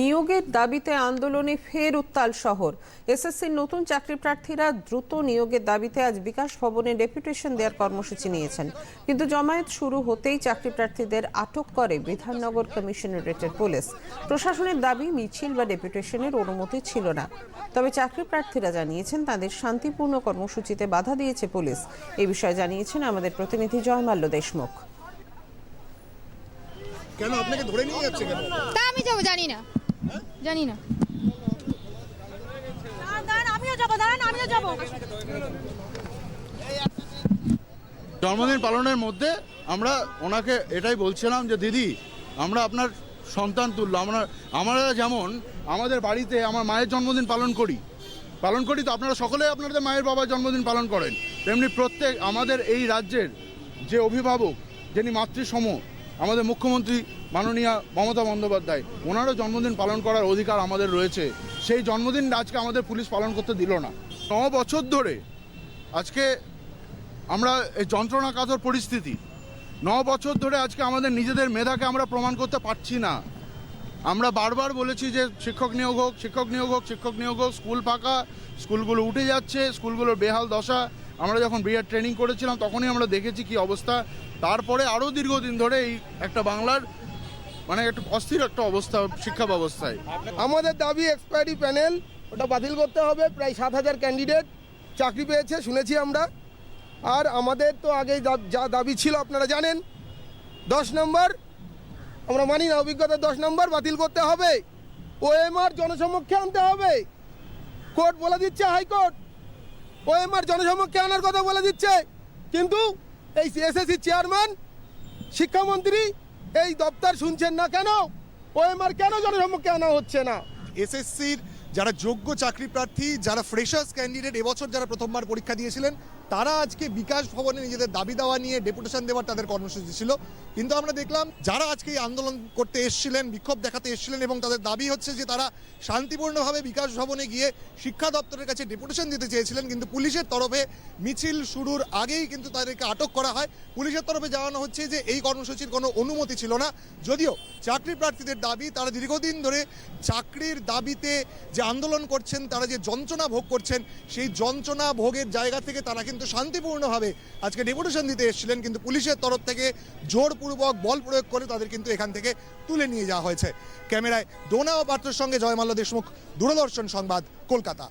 নিয়োগের দাবিতে আন্দোলনে ফের উত্তাল শহর। এসএসসির নতুন চাকরি প্রার্থীরা দ্রুত নিয়োগের দাবিতে আজ বিকাশ ভবনে ডেপুটেশন দেওয়ার কর্মসূচি নিয়েছেন। কিন্তু জমায়েত শুরু হতেই চাকরি প্রার্থীদের আটক করে বিধাননগর কমিশনারেটের পুলিশ। প্রশাসনের দাবি মিছিল বা ডেপুটেশনের অনুমতি ছিল না। তবে চাকরি প্রার্থীরা জানিয়েছেন তাদের শান্তিপূর্ণ কর্মসূচিতে বাধা দিয়েছে পুলিশ। এ বিষয়ে জানিয়েছেন আমাদের প্রতিনিধি জয়মাল্য দেশমুখ। কেন আপনাকে ধরে নিয়ে যাচ্ছে কেন? তা আমি যাব জানি না। জানি না। দাঁড়ান আমিও যাব দাঁড়ান আমিও যাব। জন্মদিন পালনের মধ্যে আমরা ওনাকে এটাই বলছিলাম যে দিদি আমরা আপনার সন্তান তুল্য আমরা আমরা যেমন আমাদের বাড়িতে আমার মায়ের জন্মদিন পালন করি। পালন করি তো আপনারা সকলে আপনাদের মায়ের বাবার জন্মদিন পালন করেন। তেমনি প্রত্যেক আমাদের এই রাজ্যের যে অভিভাবক যিনি মাতৃসম আমাদের মুখ্যমন্ত্রী মাননীয়া মমতা বন্দ্যোপাধ্যায়, ওনারও জন্মদিন পালন করার অধিকার আমাদের রয়েছে। সেই জন্মদিন আজকে আমাদের পুলিশ পালন করতে দিল না। ন বছর ধরে আজকে আমরা এই যন্ত্রণা কাতর পরিস্থিতি। ন বছর ধরে আজকে আমাদের নিজেদের মেধাকে আমরা প্রমাণ করতে পারছি না। আমরা বারবার বলেছি যে শিক্ষক নিয়োগ হোক, শিক্ষক নিয়োগ হোক, শিক্ষক নিয়োগ হোক, স্কুল ফাঁকা, স্কুলগুলো উঠে যাচ্ছে, স্কুলগুলোর বেহাল দশা আমরা যখন বিআর ট্রেনিং করেছিলাম, তখনই আমরা দেখেছি কি অবস্থা। তারপরে আরও দীর্ঘদিন ধরে এই একটা বাংলার মানে একটু অস্থির একটা অবস্থা, শিক্ষা ব্যবস্থায়। আমাদের দাবি এক্সপায়ারি প্যানেল ওটা বাতিল করতে হবে। প্রায় সাত হাজার ক্যান্ডিডেট চাকরি পেয়েছে, শুনেছি আমরা। আর আমাদের তো আগে যা দাবি ছিল, আপনারা জানেন। দশ নম্বর, আমরা মানি না অভিজ্ঞতা দশ নম্বর বাতিল করতে হবে। ওএমআর জনসমক্ষে আনতে হবে। কোর্ট বলে দিচ্ছে হাইকোর্ট। ওএমআর জনসমক্ষে আনার কথা বলে দিচ্ছে। কিন্তু এই এসএসসি চেয়ারম্যান, শিক্ষামন্ত্রী এই দপ্তর শুনছেন না কেন? ওএমআর কেন জনসমক্ষে আনা হচ্ছে না? এসএসসির যারা যোগ্য চাকরি প্রার্থী, যারা ফ্রেশার্স ক্যান্ডিডেট এবছর যারা প্রথমবার পরীক্ষা দিয়েছিলেন, তারা আজকে বিকাশ ভবনে নিজেদের দাবি দেওয়া নিয়ে ডেপুটেশন দেওয়ার তাদের কর্মসূচি ছিল। কিন্তু আমরা দেখলাম যারা আজকে এই আন্দোলন করতে এসেছিলেন, বিক্ষোভ দেখাতে এসেছিলেন এবং তাদের দাবি হচ্ছে যে তারা শান্তিপূর্ণভাবে বিকাশ ভবনে গিয়ে শিক্ষা দপ্তরের কাছে ডেপুটেশন দিতে চেয়েছিলেন, কিন্তু পুলিশের তরফে মিছিল শুরুর আগেই কিন্তু তাদেরকে আটক করা হয়। পুলিশের তরফে জানানো হচ্ছে যে এই কর্মসূচির কোনো অনুমতি ছিল না। যদিও চাকরি প্রার্থীদের দাবি, তারা দীর্ঘদিন ধরে চাকরির দাবিতে যে আন্দোলন করছেন, তারা যে যন্ত্রণা ভোগ করছেন, সেই যন্ত্রণা ভোগের জায়গা থেকে তারা কিন্তু শান্তিপূর্ণভাবে আজকে ডেপুটেশন দিতে এসেছিলেন। কিন্তু পুলিশের তরফ থেকে জোরপূর্বক বল প্রয়োগ করে তাদের কিন্তু এখান থেকে তুলে নিয়ে যাওয়া হয়েছে। ক্যামেরায় ডোনা ও পাত্রের সঙ্গে জয়মাল্য দেশমুখ, দূরদর্শন সংবাদ, কলকাতা।